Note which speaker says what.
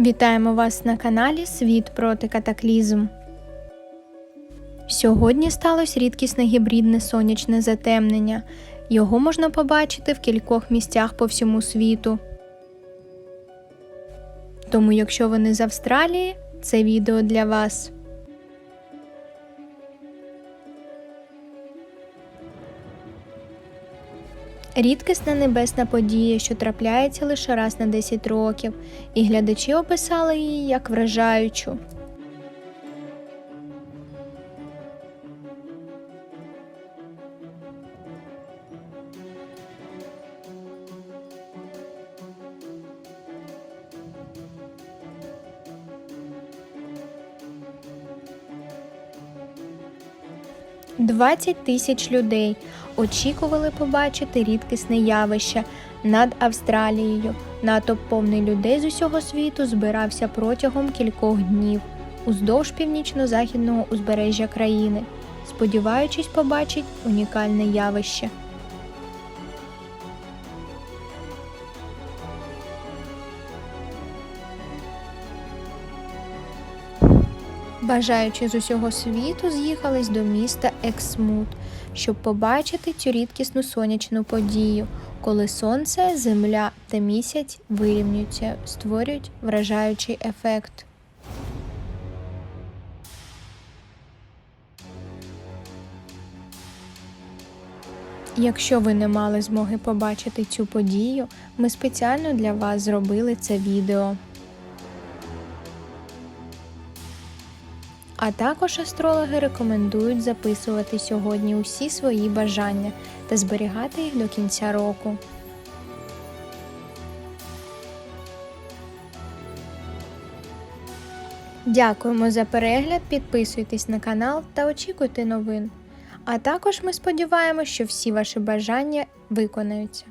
Speaker 1: Вітаємо вас на каналі Світ проти катаклізм. Сьогодні сталося рідкісне гібридне сонячне затемнення. Його можна побачити в кількох місцях по всьому світу. Тому, якщо ви не з Австралії, це відео для вас. Рідкісна небесна подія, що трапляється лише раз на 10 років, і глядачі описали її як вражаючу. Двадцять тисяч людей очікували побачити рідкісне явище над Австралією. Натовп повний людей з усього світу збирався протягом кількох днів уздовж північно-західного узбережжя країни, сподіваючись побачити унікальне явище. Бажаючи з усього світу з'їхались до міста Ексмут, щоб побачити цю рідкісну сонячну подію, коли сонце, земля та місяць вирівнюються, створюють вражаючий ефект. Якщо ви не мали змоги побачити цю подію, ми спеціально для вас зробили це відео. А також астрологи рекомендують записувати сьогодні усі свої бажання та зберігати їх до кінця року. Дякуємо за перегляд, підписуйтесь на канал та очікуйте новин. А також ми сподіваємося, що всі ваші бажання виконаються.